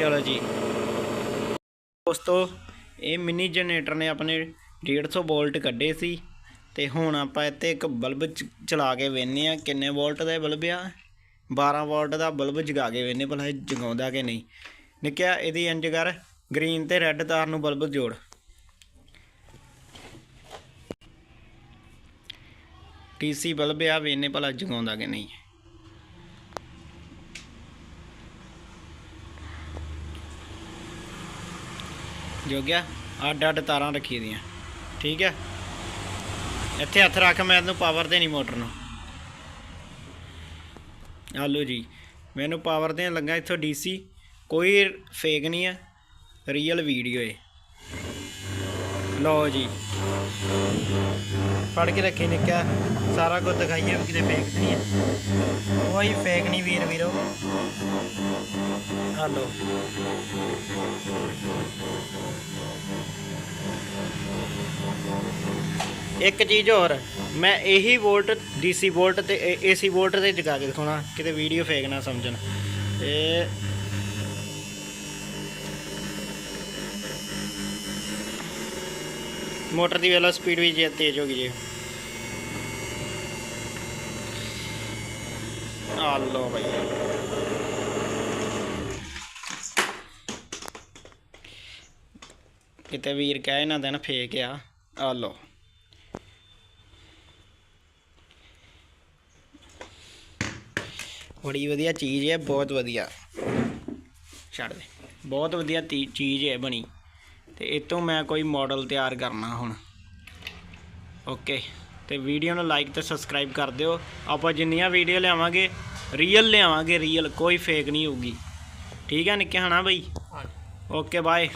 ਚਲੋ ਜੀ। ਦੋਸਤੋ, ਇਹ ਮਿਨੀ ਜਨਰੇਟਰ ਨੇ ਆਪਣੇ 150 ਵੋਲਟ ਕੱਢੇ ਸੀ ਤੇ ਹੁਣ ਆਪਾਂ ਇੱਥੇ ਇੱਕ ਬਲਬ ਚਲਾ ਕੇ ਵੇਖਨੇ ਆ ਕਿੰਨੇ ਵੋਲਟ ਦਾ ਇਹ ਬਲਬ ਆ। 12 ਵੋਲਟ ਦਾ ਬਲਬ ਜਗਾ ਕੇ ਵੇਖਨੇ ਭਲਾ ਇਹ ਜਗਾਉਂਦਾ ਕਿ ਨਹੀਂ। ਨਿੱਕਿਆ, ਇਹਦੀ ਇੰਜ ਕਰ, ਗ੍ਰੀਨ ਤੇ ਰੈੱਡ ਤਾਰ ਨੂੰ ਬਲਬ ਜੋੜ। ਟੀਸੀ ਬਲਬ ਆ ਵੇਖਨੇ ਭਲਾ ਜਗਾਉਂਦਾ ਕਿ ਨਹੀਂ। ਜੋ ਗਿਆ, ਅੱਡ ਅੱਡ ਤਾਰਾਂ ਰੱਖੀ ਦੀਆਂ। ਠੀਕ ਹੈ? ਇੱਥੇ ਹੱਥ ਰੱਖ, ਮੈਂ ਇਹਨੂੰ ਪਾਵਰ ਦੇਣੀ ਮੋਟਰ ਨੂੰ। ਆਲੋ ਜੀ ਮੈਨੂੰ ਪਾਵਰ ਦੇਣ ਲੱਗਾ ਇੱਥੋਂ ਡੀਸੀ ਕੋਈ ਫੇਕ ਨਹੀਂ ਹੈ ਰੀਅਲ ਵੀਡੀਓ ਏ। ਲਓ ਜੀ। ਫੜ ਕੇ ਰੱਖੀ ਨਿੱਕਾ, ਸਾਰਾ ਕੁਝ ਦਿਖਾਈਏ ਵੀ ਕਿਤੇ ਫੇਕ ਨਹੀਂ ਹੈ। ਕੋਈ ਫੇਕ ਨਹੀਂ ਵੀਰ ਵੀਰੋ। ਹਲੋ ਇੱਕ ਚੀਜ਼ ਹੋਰ, ਮੈਂ ਇਹੀ ਵੋਲਟ, ਡੀਸੀ ਵੋਲਟ ਤੇ ਏਸੀ ਵੋਲਟ ਤੇ ਜਗਾ ਕੇ ਦਿਖਾਉਣਾ, ਕਿਤੇ ਵੀਡੀਓ ਫੇਕ ਨਾ ਸਮਝਣ। ਇਹ ਮੋਟਰ ਦੀ ਵੇਲਾ ਸਪੀਡ ਵੀ ਜੇ ਤੇਜ਼ ਹੋ ਗਈ ਜੇ। ਆ ਲੋ ਭਾਈ ਕਿਤੇ ਵੀਰ ਕਹਿ ਨਾ ਦੇਣ ਫੇਕ ਆ ਆ ਲੋ ਬੜੀ ਵਧੀਆ ਚੀਜ਼ ਹੈ ਬਹੁਤ ਵਧੀਆ। ਛੱਡ ਦੇ। ਬਹੁਤ ਵਧੀਆ ਚੀਜ਼ ਹੈ ਬਣੀ। ਤੇ ਇਹ ਤੋਂ ਮੈਂ ਕੋਈ ਮਾਡਲ ਤਿਆਰ ਕਰਨਾ ਹੁਣ। ਓਕੇ ਤੇ ਵੀਡੀਓ ਨੂੰ ਲਾਈਕ ਤੇ ਸਬਸਕ੍ਰਾਈਬ ਕਰ ਦਿਓ। ਆਪਾਂ ਜਿੰਨੀਆਂ ਵੀਡੀਓ ਲਿਆਵਾਂਗੇ ਰੀਅਲ ਲਿਆਵਾਂਗੇ ਰੀਅਲ ਕੋਈ ਫੇਕ ਨਹੀਂ ਹੋਊਗੀ। ਠੀਕ ਹੈ ਨਿੱਕੇ ਹਣਾ ਬਈ? Okay bye